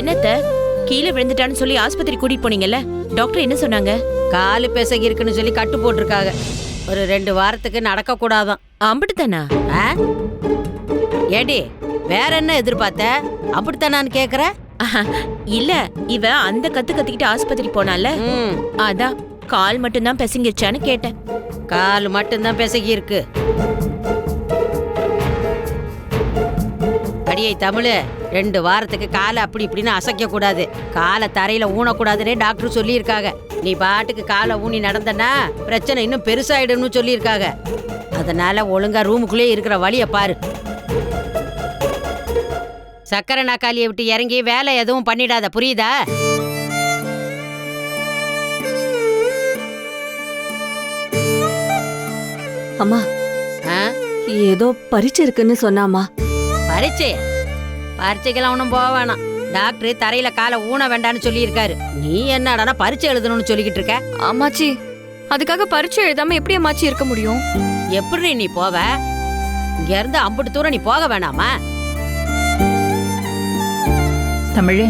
என்னத்த? கீழே விழுந்துட்டான்னு சொல்லி ஆஸ்பத்திரி கூட்டிட்டு போனீங்கல்ல? டாக்டர் என்ன சொன்னாங்க? காலு பிசகி இருக்குன்னு சொல்லி கட்டு போட்டிருக்காங்க. ஒரு ரெண்டு வாரத்துக்கு நடக்க கூடாதான் அம்பிட்டு தானா ஆ? ஏடி வேற என்ன எதிர்பார்த்த? அப்படித்தானான்னு கேக்குற? இல்ல இவ அந்த கத்து கத்திக்கிட்டு ஆஸ்பத்திரி போனால? அதான் கால் மட்டும்தான் பிசங்கிருச்சான்னு கேட்டேன். கால் மட்டும்தான் பிசகி இருக்கு அடியை தமிழ். ரெண்டு வாரத்துக்கு காலை அப்படி இப்படின்னு அசைக்க கூடாது காலை தரையில ஊனக்கூடாதுன்னே டாக்டர் சொல்லியிருக்காங்க. நீ பாட்டுக்கு காலை ஊனி நடந்தனா பிரச்சனை இன்னும் பெருசாயிடும்னு சொல்லியிருக்காங்க. அதனால ஒழுங்கா ரூமுக்குள்ளே இருக்கிற வழியை பாரு. சக்கரை நாக்காளியை விட்டு இறங்கி வேலை எதுவும் பண்ணிடாத புரியுதா? அம்மா ஏதோ பரீட்சை இருக்குன்னு சொன்னாமா பரீட்சை பரீட்சைக்கெல்லாம் ஒன்றும் போக வேணாம் டாக்டர் தரையில காலை ஊன வேண்டாம்னு சொல்லியிருக்காரு. நீ என்னடானா பரீட்சை எழுதணும்னு சொல்லிக்கிட்டு இருக்க? அம்மாச்சி அதுக்காக பரீட்சை எழுதாம எப்படி அம்மாச்சி இருக்க முடியும்? எப்படி நீ போவ? இங்க இருந்து அம்புட்டு தூரம் நீ போக வேணாமா? தமிழே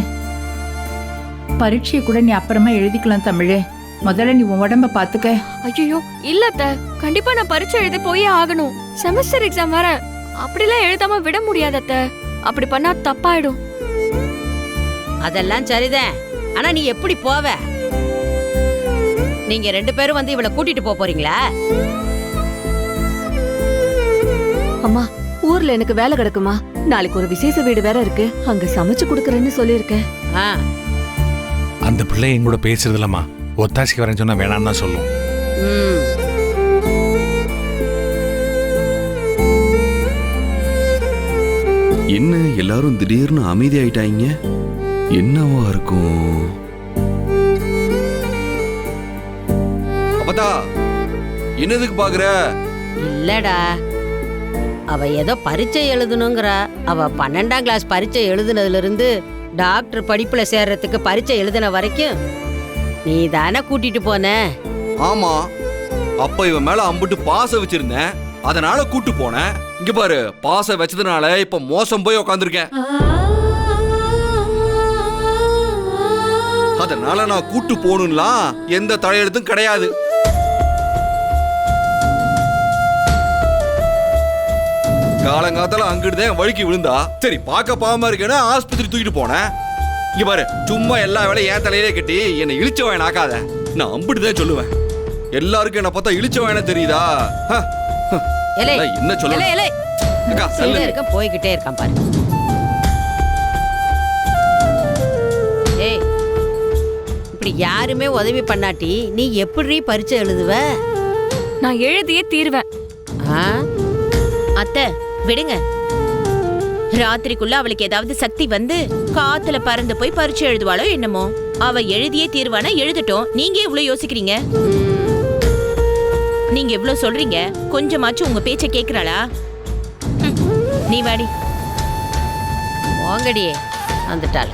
பரீட்சையை கூட நீ அப்புறமா எழுதிக்கலாம் தமிழே. முதல்ல நீ உன் உடம்ப பாத்துக்க ஐயோ இல்ல அத்தை. கண்டிப்பா நான் பரீட்சை எழுத போயே ஆகணும். செமஸ்டர் எக்ஸாம் வேற. அப்படிலாம் எழுதாம விட முடியாது அத்தை. அப்படி பண்ணா தப்பாயிடும். அதெல்லாம் சரிதான். ஆனா நீ எப்படி போவ? நீங்க ரெண்டு பேரும் வந்து இவளை கூட்டிட்டு போக போறீங்களா? அம்மா ஊர்ல எனக்கு வேலை கிடக்குமா? நாளைக்கு ஒரு விசேஷ வீடு வேற இருக்கு. அங்க சமைச்சு கொடுக்கறேன்னு சொல்லியிருக்கேன். ஆ. அந்த பிள்ளை என் கூட பேசுறது இல்லம்மா ஒத்தாசிக்கு வரேன்னு சொன்னா வேணாம்னு தான் சொல்லும். ம். என்ன எல்லாரும் திடீர்னு அமைதியாயிட்டாங்க என்னவா இருக்கும்? அப்பதா என்னதுக்கு பாக்குற? இல்லடா. அவ ஏதோ பரீட்சை எழுதணுங்கிறா. அவ பன்னெண்டாம் கிளாஸ் பரீட்சை எழுதுனதுல இருந்து டாக்டர் படிப்புல சேர்றதுக்கு பரீட்சை எழுதின வரைக்கும் நீ தானே கூட்டிட்டு போன? ஆமா. அப்ப இவன் மேல அம்புட்டு பாசம் வச்சிருந்தேன். அதனால கூட்டு போனேன். இங்க பாரு பாசம் வச்சதுனால இப்ப மோசம் போய் உக்காந்துருக்கேன். அதனால நான் கூட்டு போகணும்லாம் எந்த தலையெழுத்தும் கிடையாது. காலங்காத்தால அங்கிட்டு தான் வழுக்கி விழுந்தா சரி பார்க்க பாவமா இருக்கேன்னு ஆஸ்பத்திரி தூக்கிட்டு போனேன். இங்க பாரு சும்மா எல்லா வேலையும் என் தலையிலே கட்டி என்னை இழிச்ச வாயன் ஆக்காத நான் அம்பிட்டு தான் சொல்லுவேன். எல்லாருக்கும் என்னை பார்த்தா இழிச்ச வாயன தெரியுதா? ஹ, என்ன எலே சொல்ல எலே. அக்கா எங்க செல்லு இருக்க போய்கிட்டே இருக்கான் பாரு. ஏய் இப்படி யாருமே உதவி பண்ணாட்டி நீ எப்படி பரீட்சை எழுதுவ? நான் எழுதியே தீருவேன். ஆ? அத்தை விடுங்க. ராத்திரிக்குள்ள அவளுக்கு ஏதாவது சக்தி வந்து காத்துல பறந்து போய் பரீட்சை எழுதுவாளோ என்னமோ? அவ எழுதியே தீர்வானா? எழுதட்டும். நீங்க இவ்ளோ யோசிக்கிறீங்க. நீங்க எவ்வளவு சொல்றீங்க? கொஞ்சமாச்சும் உங்க பேச்ச கேக்குறாளா? நீ வாடி. வாங்கடியே வந்துட்டாள்.